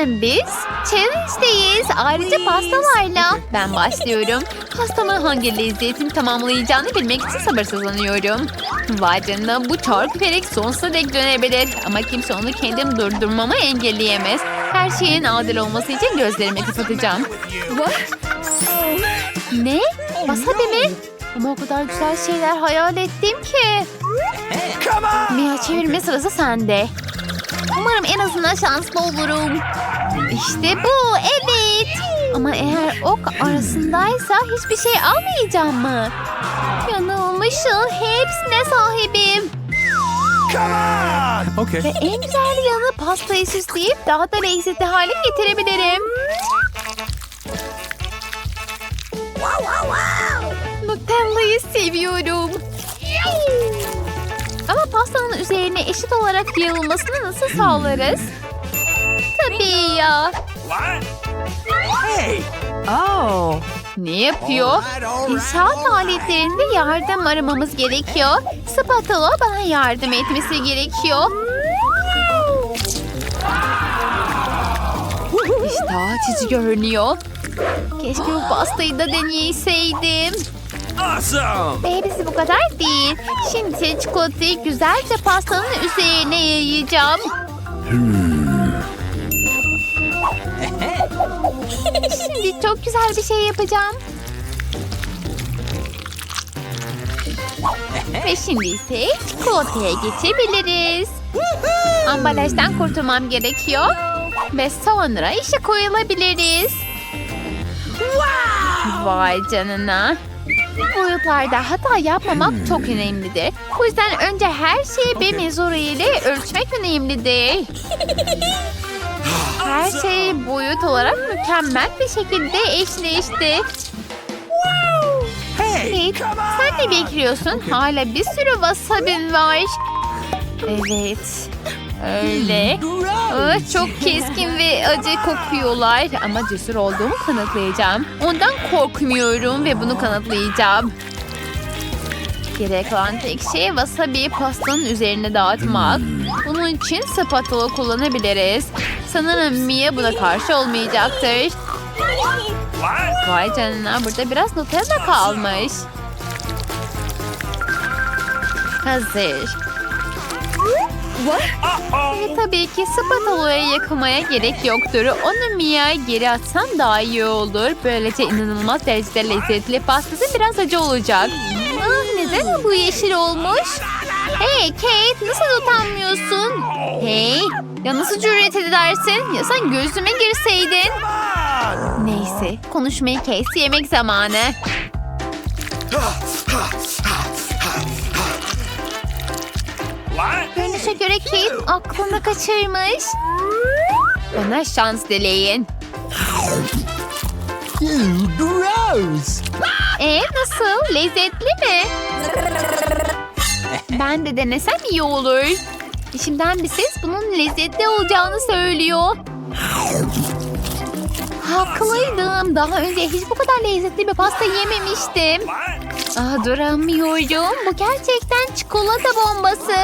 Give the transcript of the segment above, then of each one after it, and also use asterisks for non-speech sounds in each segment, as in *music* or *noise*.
Sanırım biz challenge'deyiz. Ayrıca pastalarla. Ben başlıyorum. Pastamı hangi lezzetin tamamlayacağını bilmek için sabırsızlanıyorum. Vay canına bu çarkı felek sonsuza dek dönebilir. Ama kimse onu kendim durdurmamı engelleyemez. Her şeyin adil olması için gözlerimi kapatacağım. Ne? Wasabi mi? Ama o kadar güzel şeyler hayal ettim ki. Mia çevirme sırası sende. Umarım en azından şanslı olurum. İşte bu, evet. Ama eğer ok arasındaysa hiçbir şey almayacağım mı? Yanılmışım, hepsine sahibim. Okay. Ve en güzel yanı pastayı süsleyip daha da lezzetli hale getirebilirim. Nutella'yı seviyorum. Ama pastanın üzerine eşit olarak yayılmasını nasıl sağlarız? Tabii ya. Hey. Oh. Ne yapıyor? İnşaat aletlerinde yardım aramamız gerekiyor. Spatula bana yardım etmesi gerekiyor. İşte açıcı görünüyor. Keşke bu pastayı da deneyseydim. Awesome. Hepsi bu kadar değil. Şimdi çikolatayı güzelce pastanın üzerine yayacağım. Şimdi güzel bir şey yapacağım. Ve şimdi ise çikolataya geçebiliriz. Ambalajdan kurtulmam gerekiyor. Ve sonra işe koyulabiliriz. Vay canına. Boyutlarda hata yapmamak çok önemlidir. Bu yüzden önce her şeyi bir mezura ile ölçmek önemlidir. *laughs* Her şey boyut olarak mükemmel bir şekilde eşleşti. Hey. Sen ne bekliyorsun? Hala bir sürü wasabin var. Evet. Öyle. Ah, çok keskin ve acı kokuyorlar. Ama cesur olduğumu kanıtlayacağım. Ondan korkmuyorum ve bunu kanıtlayacağım. Gerek olan tek şey wasabi pastanın üzerine dağıtmak. Bunun için spatula kullanabiliriz. Sanırım Mia buna karşı olmayacaktır. Vay canına burada biraz Nutella kalmış. Hazır. Ve tabii ki spatula'ya yakmaya gerek yoktur. Onu Mia'ya geri atsam daha iyi olur. Böylece inanılmaz derecede lezzetli pastası biraz acı olacak. Ah, neden bu yeşil olmuş? Hey Kate nasıl utanmıyorsun? Hey ya nasıl cüret edersin? Ya sen gözüme girseydin. Neyse konuşmayı kes yemek zamanı. Görünüşe göre Kate aklını kaçırmış. Bana şans dileyin. Gross. Ee nasıl? Lezzetli mi? Ben de denesem iyi olur. İçimden bir ses bunun lezzetli olacağını söylüyor. Haklıydım. Daha önce hiç bu kadar lezzetli bir pasta yememiştim. Ah duramıyorum. Bu gerçekten çikolata bombası.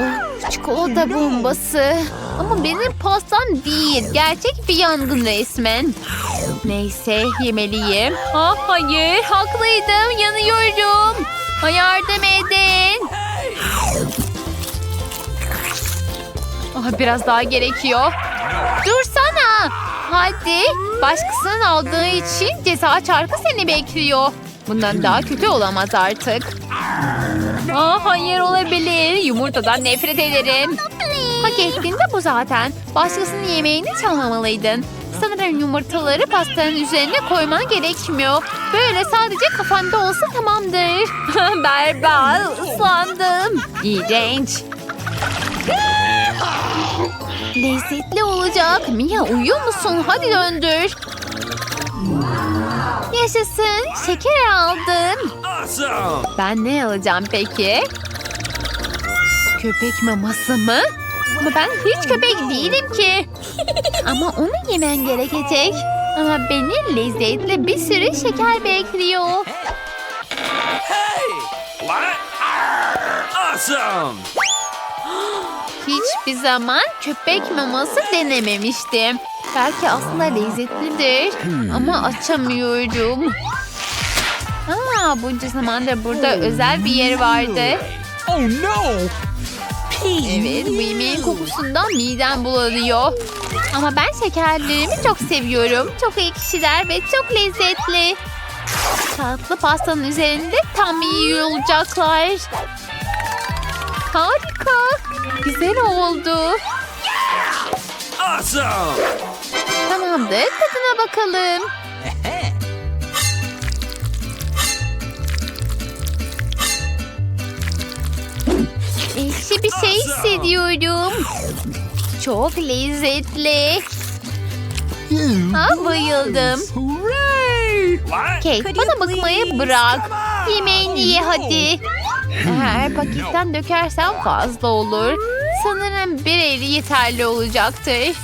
Oh, çikolata bombası. Ama benim pastam değil. Gerçek bir yangın resmen. Neyse yemeliyim. Ah hayır haklıydım yanıyorum. Ha, yardım edin. Ah, biraz daha gerekiyor. Dursana. Hadi. Başkasının aldığı için ceza çarkı seni bekliyor. Bundan daha kötü olamaz artık. Aa, hayır olabilir. Yumurtadan nefret ederim. Hak ettiğin de bu zaten. Başkasının yemeğini çalmamalıydın. Sanırım yumurtaları pastanın üzerine koyman gerekmiyor. Böyle sadece kafanda olsa tamamdır. *laughs* Berbat, ıslandım. İğrenç. Lezzetli olacak. Mia uyuyor musun? Hadi döndür. Yaşasın. Şeker aldım. Ben ne alacağım peki? Köpek maması mı? Ama ben hiç köpek değilim ki. Ama onu yemen gerekecek. Ama beni lezzetli bir sürü şeker bekliyor. Hey. What? Awesome. hiçbir zaman köpek maması denememiştim. Belki aslında lezzetlidir ama açamıyorum. Aa, bunca zamandır burada özel bir yer vardı. Oh no! Evet, bu yemeğin kokusundan midem bulanıyor. Ama ben şekerlerimi çok seviyorum. Çok ekşiler ve çok lezzetli. Tatlı pastanın üzerinde tam iyi olacaklar. Harika. Güzel oldu. Awesome! Tamamdır, tadına bakalım. Ekşi bir şey hissediyorum. Çok lezzetli. Ha, bayıldım. Kate bana bakmayı bırak. Yemeğini ye hadi. Eğer paketten dökersen fazla olur. Sanırım bir eli yeterli olacaktır.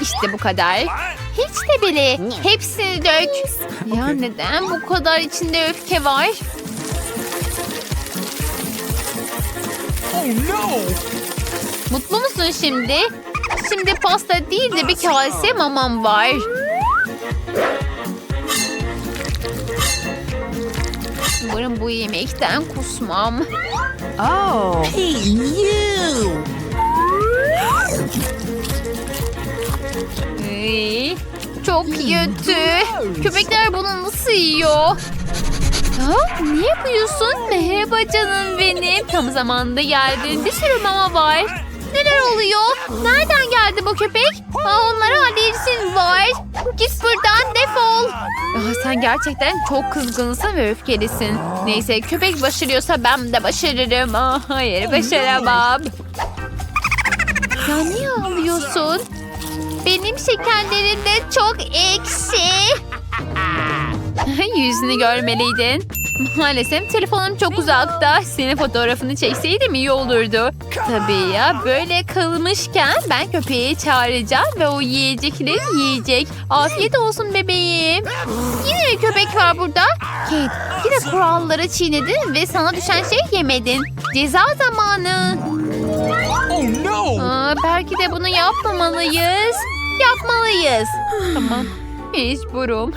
İşte bu kadar. Hiç de bile. Hepsini dök. Ya neden bu kadar içinde öfke var? No! Mutlu musun şimdi? Şimdi pasta değil de bir kase mamam var. Umarım bu yemekten kusmam. Oh! Hey, you! Çok kötü. Köpekler bunu nasıl yiyor? Ha, ne yapıyorsun? Merhaba canım benim. Tam zamanında geldin. Bir sürü mama var. Neler oluyor? Nereden geldi bu köpek? Aa, onlara alerjin var. Git buradan defol. Aa, sen gerçekten çok kızgınsın ve öfkelisin. Neyse köpek başarıyorsa ben de başarırım. Aa, hayır başaramam. Ya niye ağlıyorsun? Benim şekerlerim de çok ekşi. *laughs* Yüzünü görmeliydin. Maalesef telefonum çok uzakta. Senin fotoğrafını çekseydim iyi olurdu. Tabii ya böyle kalmışken ben köpeği çağıracağım ve o yiyecekleri yiyecek. Afiyet olsun bebeğim. Yine bir köpek var burada. Kate yine kuralları çiğnedin ve sana düşen şey yemedin. Ceza zamanı. Oh no! Aa, belki de bunu yapmamalıyız. Yapmalıyız. tamam. Mecburum.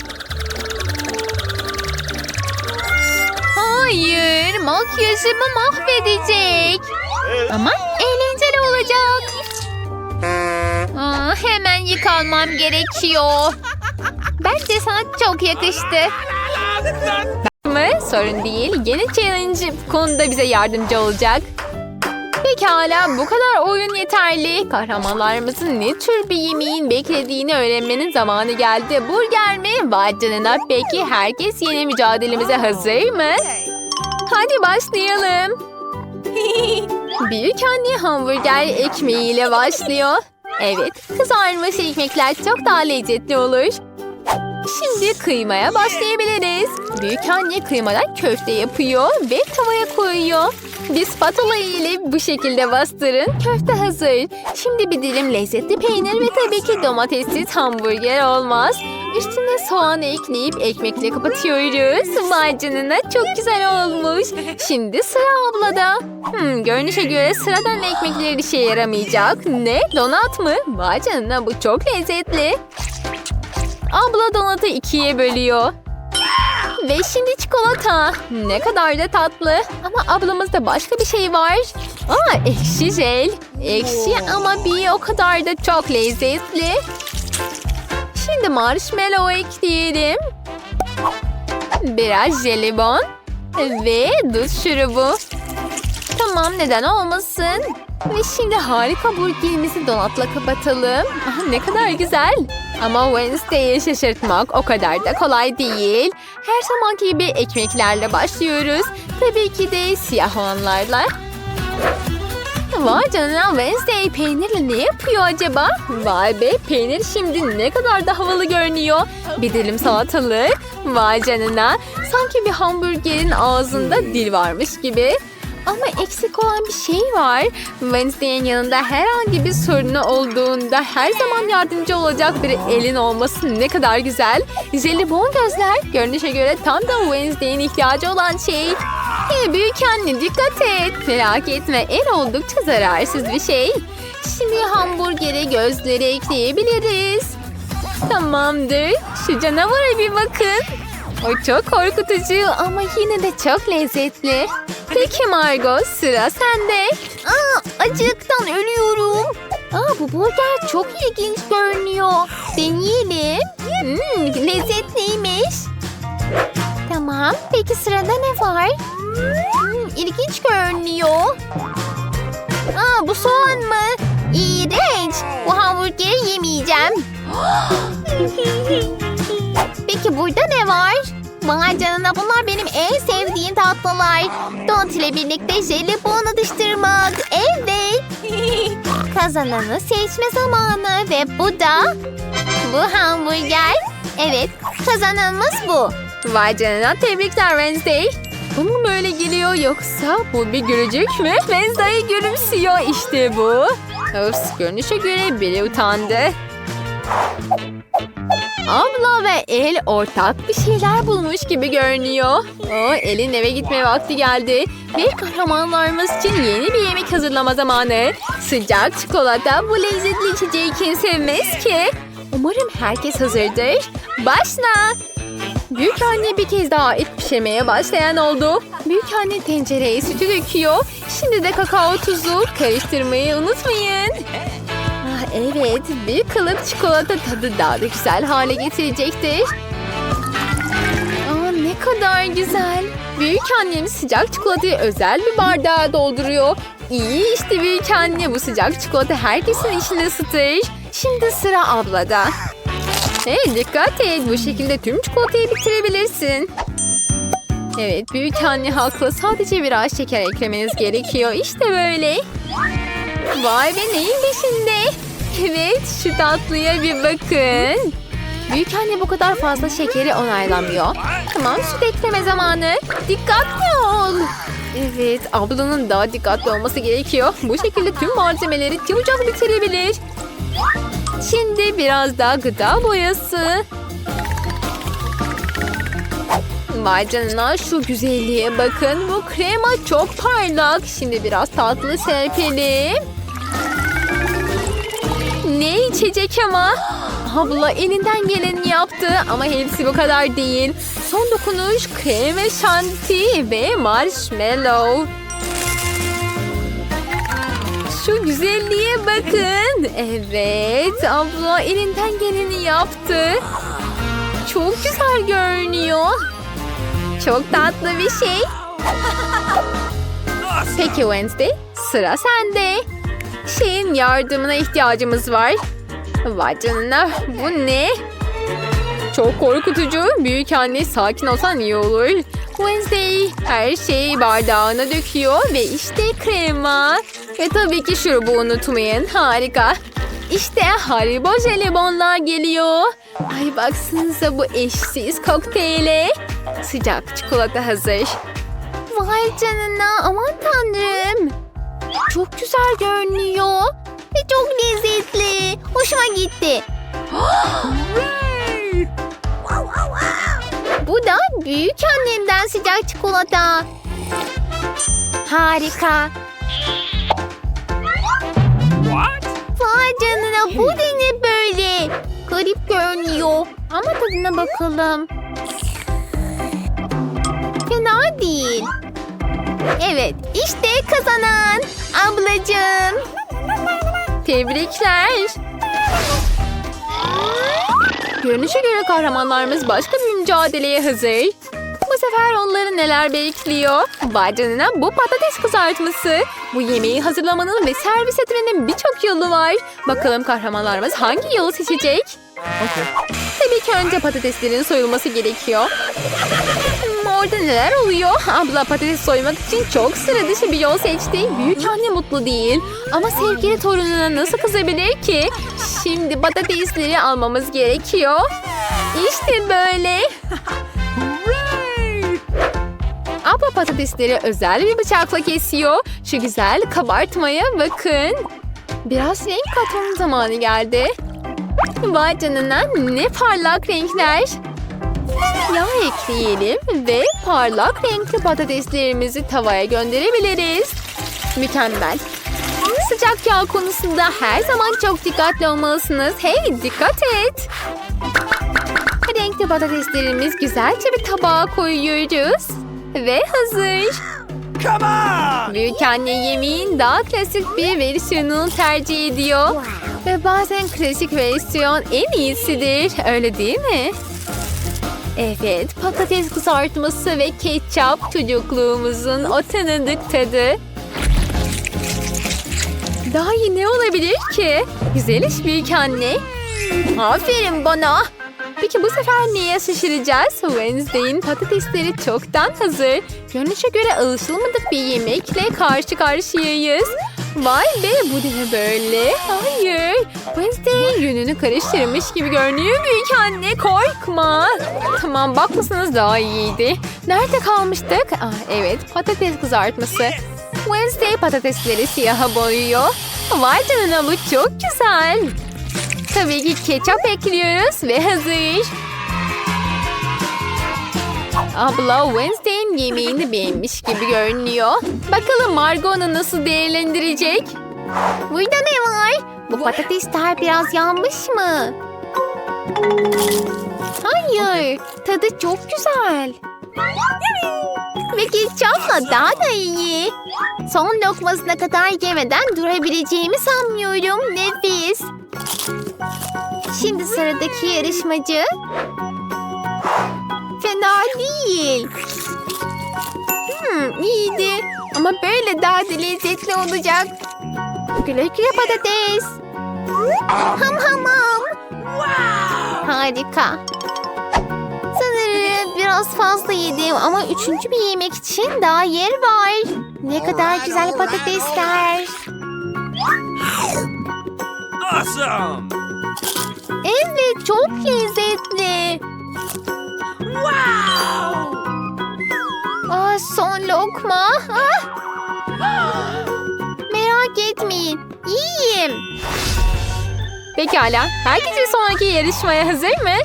Makyajımı mahvedecek. Ama eğlenceli olacak. Aa, hemen yıkanmam gerekiyor. Bence sana çok yakıştı. mı? Sorun değil. Yeni challenge bu konuda bize yardımcı olacak. Pekala bu kadar oyun yeterli. Kahramanlarımızın ne tür bir yemeğin beklediğini öğrenmenin zamanı geldi. Burger mi? Vay canına. Peki herkes yeni mücadelemize hazır mı? Hadi başlayalım. *laughs* Büyük anne hamburger ekmeğiyle başlıyor. Evet, kızarmış ekmekler çok daha lezzetli olur. Şimdi kıymaya başlayabiliriz. Büyük anne kıymadan köfte yapıyor ve tavaya koyuyor. Bir spatula ile bu şekilde bastırın. Köfte hazır. Şimdi bir dilim lezzetli peynir ve tabii ki domatessiz hamburger olmaz. Üstüne soğan ekleyip ekmekle kapatıyoruz. Vay çok güzel olmuş. Şimdi sıra ablada. Hmm, görünüşe göre sıradan ekmekler işe yaramayacak. Ne? Donat mı? Vay bu çok lezzetli. Abla donatı ikiye bölüyor. Ve şimdi çikolata. Ne kadar da tatlı. Ama ablamızda başka bir şey var. Aa ekşi jel. Ekşi ama bir o kadar da çok lezzetli. Şimdi marshmallow ekleyelim. Biraz jelibon. Ve dut şurubu. Tamam neden olmasın. Ve şimdi harika burgerimizi donatla kapatalım. Ne kadar güzel. Ama Wednesday'i şaşırtmak o kadar da kolay değil. Her zamanki gibi ekmeklerle başlıyoruz. Tabii ki de siyah olanlarla. Vay canına Wednesday peynirle ne yapıyor acaba? Vay be peynir şimdi ne kadar da havalı görünüyor. Bir dilim salatalık. Vay canına. Sanki bir hamburgerin ağzında dil varmış gibi. Ama eksik olan bir şey var. Wednesday'in yanında herhangi bir sorunu olduğunda her zaman yardımcı olacak bir elin olması ne kadar güzel. Jelibon gözler. Görünüşe göre tam da Wednesday'in ihtiyacı olan şey. Hey büyük anne dikkat et. Merak etme el oldukça zararsız bir şey. Şimdi hamburgere gözleri ekleyebiliriz. Tamamdır. Şu canavara bir bakın. O çok korkutucu ama yine de çok lezzetli. Peki Margot sıra sende. Aa, acıktan ölüyorum. Aa, bu burger çok ilginç görünüyor. Deneyelim. Hmm, lezzetliymiş. Tamam. Peki sırada ne var? Hmm, ilginç görünüyor. Aa, bu soğan mı? İğrenç. Bu hamburgeri yemeyeceğim. *gasps* *laughs* Peki burada ne var? Vay canına bunlar benim en sevdiğim tatlılar. Don't ile birlikte jelibon atıştırmak. Evet. *laughs* Kazananı seçme zamanı ve bu da bu hamburger. Evet kazananımız bu. Vay canına tebrikler Wednesday. Bu mu böyle geliyor yoksa bu bir gülücük mü? Wednesday gülümsüyor işte bu. Öf görünüşe göre biri utandı. Abla ve El ortak bir şeyler bulmuş gibi görünüyor. O El'in eve gitme vakti geldi. Ve kahramanlarımız için yeni bir yemek hazırlama zamanı. Sıcak çikolata bu lezzetli içeceği kim sevmez ki? Umarım herkes hazırdır. Başla. Büyük anne bir kez daha et pişirmeye başlayan oldu. Büyük anne tencereye sütü döküyor. Şimdi de kakao tuzu karıştırmayı unutmayın. Evet, bir kalıp çikolata tadı daha da güzel hale getirecektir. Aa, ne kadar güzel. Büyük annem sıcak çikolatayı özel bir bardağa dolduruyor. İyi işte büyük anne bu sıcak çikolata herkesin içini ısıtır. Şimdi sıra ablada. Hey dikkat et bu şekilde tüm çikolatayı bitirebilirsin. Evet büyük anne haklı sadece biraz şeker eklemeniz gerekiyor işte böyle. Vay be neyin peşinde? Evet şu tatlıya bir bakın. Büyük anne bu kadar fazla şekeri onaylamıyor. Tamam süt ekleme zamanı. Dikkatli ol. Evet ablanın daha dikkatli olması gerekiyor. Bu şekilde tüm malzemeleri çabucak bitirebilir. Şimdi biraz daha gıda boyası. Vay şu güzelliğe bakın. Bu krema çok parlak. Şimdi biraz tatlı serpelim. Ne içecek ama? Abla elinden geleni yaptı ama hepsi bu kadar değil. Son dokunuş krem ve şanti ve marshmallow. Şu güzelliğe bakın. Evet abla elinden geleni yaptı. Çok güzel görünüyor. Çok tatlı bir şey. Peki Wednesday sıra sende. Şeyin yardımına ihtiyacımız var. Vay canına bu ne? Çok korkutucu. Büyük anne sakin olsan iyi olur. Wednesday her şeyi bardağına döküyor ve işte krema. Ve tabii ki şurubu unutmayın. Harika. İşte Haribo jelibonlar geliyor. Ay baksanıza bu eşsiz kokteyle. Sıcak çikolata hazır. Vay canına aman tanrım. Çok güzel görünüyor. Ve çok lezzetli. Hoşuma gitti. *gasps* Bu da büyük annemden sıcak çikolata. Harika. What? Vay canına bu da ne böyle? Garip görünüyor. Ama tadına bakalım. Fena değil. Evet işte kazanan ablacığım. Tebrikler. Görünüşe göre kahramanlarımız başka bir mücadeleye hazır. Bu sefer onları neler bekliyor? Vay canına bu patates kızartması. Bu yemeği hazırlamanın ve servis etmenin birçok yolu var. Bakalım kahramanlarımız hangi yolu seçecek? Tabii ki önce patateslerin soyulması gerekiyor. Orada neler oluyor? Abla patates soymak için çok sıra dışı bir yol seçti. Büyük anne mutlu değil. Ama sevgili torununa nasıl kızabilir ki? Şimdi patatesleri almamız gerekiyor. İşte böyle. *laughs* Abla patatesleri özel bir bıçakla kesiyor. Şu güzel kabartmaya bakın. Biraz renk katmanın zamanı geldi. Vay canına ne parlak renkler. Yağ ekleyelim ve parlak renkli patateslerimizi tavaya gönderebiliriz. Mükemmel. Sıcak yağ konusunda her zaman çok dikkatli olmalısınız. Hey dikkat et. Renkli patateslerimiz güzelce bir tabağa koyuyoruz. Ve hazır. Come on! Büyük anne yemeğin daha klasik bir versiyonunu tercih ediyor. Ve bazen klasik versiyon en iyisidir. Öyle değil mi? Evet, patates kızartması ve ketçap çocukluğumuzun o tanıdık tadı. Daha iyi ne olabilir ki? Güzel iş büyük anne. Aferin bana. Peki bu sefer neye şaşıracağız? Wednesday'in patatesleri çoktan hazır. Görünüşe göre alışılmadık bir yemekle karşı karşıyayız. Vay be bu ne böyle? Hayır. Wednesday yönünü karıştırmış gibi görünüyor büyük anne. Korkma. Tamam bakmasanız daha iyiydi. Nerede kalmıştık? Ah, evet patates kızartması. Wednesday patatesleri siyaha boyuyor. Vay canına bu çok güzel. Tabii ki ketçap ekliyoruz ve hazır. Abla Wednesday'in yemeğini beğenmiş gibi görünüyor. Bakalım Margot onu nasıl değerlendirecek? Burada ne var? Bu patatesler biraz yanmış mı? Hayır, tadı çok güzel. Ve ketçapla daha da iyi. Son lokmasına kadar yemeden durabileceğimi sanmıyorum. Nefis. Şimdi sıradaki yarışmacı. Fena değil. Hmm, iyiydi. Ama böyle daha da lezzetli olacak. Güle güle patates. Ham ham ham. Harika. Sanırım biraz fazla yedim ama üçüncü bir yemek için daha yer var. Ne kadar güzel patatesler. Awesome! Evet çok lezzetli. Wow! Aa, son lokma. Ah! *gasps* Merak etmeyin. İyiyim. Pekala. Herkes bir sonraki yarışmaya hazır mı?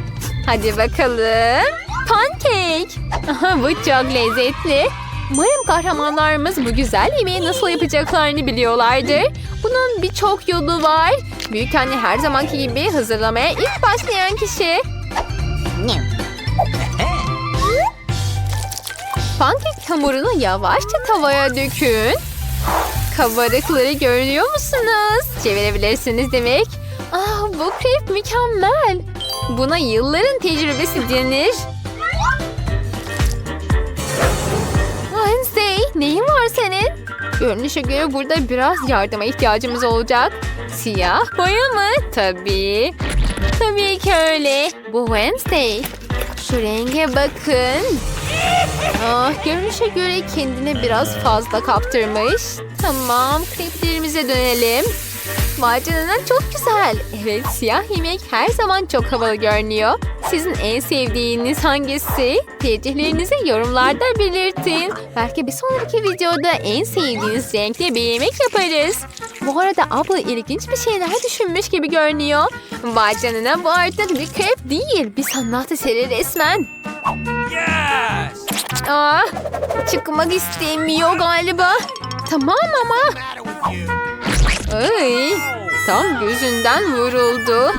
Hadi bakalım. Pancake. Aha, bu çok lezzetli. Umarım kahramanlarımız bu güzel yemeği nasıl yapacaklarını biliyorlardır. Bunun birçok yolu var. Büyük anne her zamanki gibi hazırlamaya ilk başlayan kişi. Pankek hamurunu yavaşça tavaya dökün. Kabarıkları görüyor musunuz? Çevirebilirsiniz demek. Ah bu krep mükemmel. Buna yılların tecrübesi denir. Wednesday neyin var senin? Görünüşe göre burada biraz yardıma ihtiyacımız olacak. Siyah boya mı? Tabii. Tabii ki öyle. Bu Wednesday. Şu renge bakın. Ah, görünüşe göre kendine biraz fazla kaptırmış. Tamam, kreplerimize dönelim. Vay canına çok güzel. Evet, siyah yemek her zaman çok havalı görünüyor. Sizin en sevdiğiniz hangisi? Tercihlerinizi yorumlarda belirtin. Belki bir sonraki videoda en sevdiğiniz renkte bir yemek yaparız. Bu arada abla ilginç bir şeyler düşünmüş gibi görünüyor. Vay canına bu artık bir krep değil, bir sanat eseri resmen. Aa, çıkmak istemiyor galiba. Tamam ama. Ay, tam gözünden vuruldu.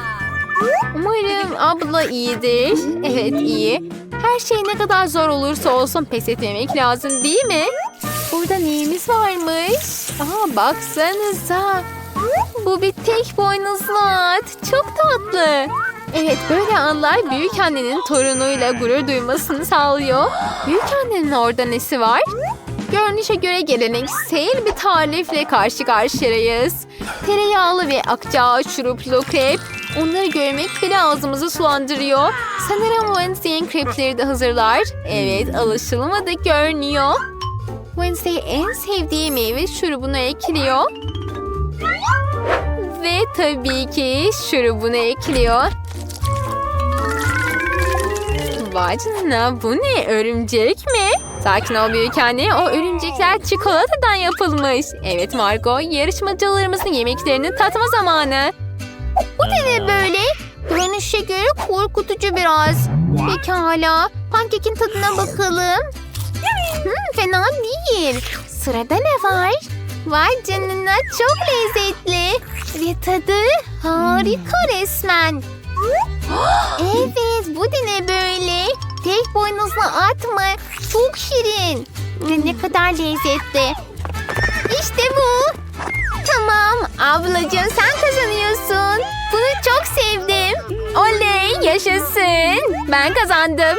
Umarım abla iyidir. Evet iyi. Her şey ne kadar zor olursa olsun pes etmemek lazım değil mi? Burada neyimiz varmış? Aa baksanıza. Bu bir tek boynuzlu at. Çok tatlı. Evet böyle anlar büyük annenin torunuyla gurur duymasını sağlıyor. Büyük annenin orada nesi var? Görünüşe göre geleneksel bir tarifle karşı karşıyayız. Tereyağlı ve akçaağ şuruplu krep. Onları görmek bile ağzımızı sulandırıyor. Sanırım Wednesday'in krepleri de hazırlar. Evet alışılmadık görünüyor. Wednesday en sevdiği meyve şurubunu ekliyor. Ve tabii ki şurubunu ekliyor. Vay canına bu ne örümcek mi? Sakin ol büyük anne o örümcekler çikolatadan yapılmış. Evet Margot yarışmacılarımızın yemeklerini tatma zamanı. Bu ne böyle? Görünüşe göre korkutucu biraz. Pekala. Pankekin tadına bakalım. Hmm, fena değil. Sırada ne var? Vay canına çok lezzetli. Ve tadı harika resmen. Evet bu da ne böyle? Tek boynuzlu at mı? Çok şirin. Ne kadar lezzetli. İşte bu. Tamam ablacığım sen kazanıyorsun. Bunu çok sevdim. Oley yaşasın. Ben kazandım.